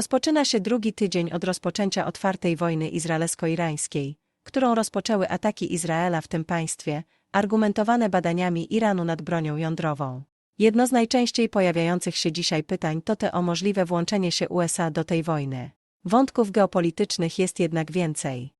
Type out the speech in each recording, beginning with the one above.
Rozpoczyna się drugi tydzień od rozpoczęcia otwartej wojny izraelsko-irańskiej, którą rozpoczęły ataki Izraela w tym państwie, argumentowane badaniami Iranu nad bronią jądrową. Jedno z najczęściej pojawiających się dzisiaj pytań to te o możliwe włączenie się USA do tej wojny. Wątków geopolitycznych jest jednak więcej.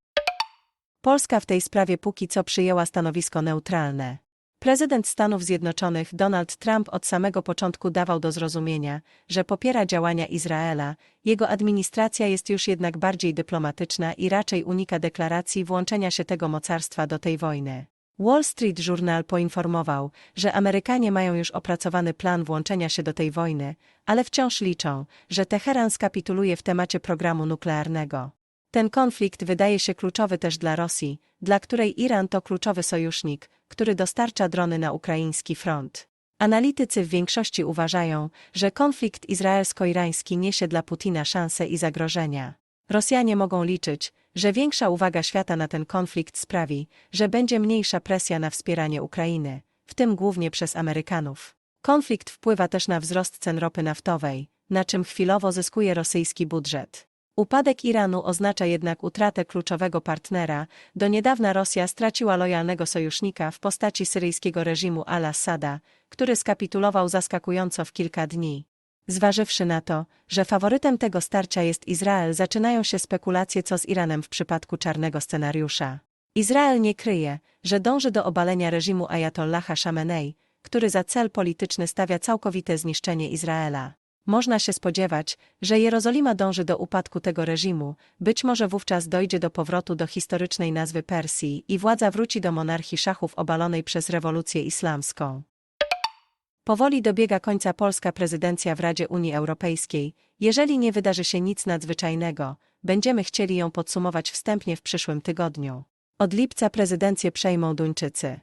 Polska w tej sprawie póki co przyjęła stanowisko neutralne. Prezydent Stanów Zjednoczonych Donald Trump od samego początku dawał do zrozumienia, że popiera działania Izraela, jego administracja jest już jednak bardziej dyplomatyczna i raczej unika deklaracji włączenia się tego mocarstwa do tej wojny. Wall Street Journal poinformował, że Amerykanie mają już opracowany plan włączenia się do tej wojny, ale wciąż liczą, że Teheran skapituluje w temacie programu nuklearnego. Ten konflikt wydaje się kluczowy też dla Rosji, dla której Iran to kluczowy sojusznik, który dostarcza drony na ukraiński front. Analitycy w większości uważają, że konflikt izraelsko-irański niesie dla Putina szanse i zagrożenia. Rosjanie mogą liczyć, że większa uwaga świata na ten konflikt sprawi, że będzie mniejsza presja na wspieranie Ukrainy, w tym głównie przez Amerykanów. Konflikt wpływa też na wzrost cen ropy naftowej, na czym chwilowo zyskuje rosyjski budżet. Upadek Iranu oznacza jednak utratę kluczowego partnera. Do niedawna Rosja straciła lojalnego sojusznika w postaci syryjskiego reżimu al-Assada, który skapitulował zaskakująco w kilka dni. Zważywszy na to, że faworytem tego starcia jest Izrael, zaczynają się spekulacje co z Iranem w przypadku czarnego scenariusza. Izrael nie kryje, że dąży do obalenia reżimu Ayatollaha Khamenei, który za cel polityczny stawia całkowite zniszczenie Izraela. Można się spodziewać, że Jerozolima dąży do upadku tego reżimu, być może wówczas dojdzie do powrotu do historycznej nazwy Persji i władza wróci do monarchii szachów obalonej przez rewolucję islamską. Powoli dobiega końca polska prezydencja w Radzie Unii Europejskiej. Jeżeli nie wydarzy się nic nadzwyczajnego, będziemy chcieli ją podsumować wstępnie w przyszłym tygodniu. Od lipca prezydencję przejmą Duńczycy.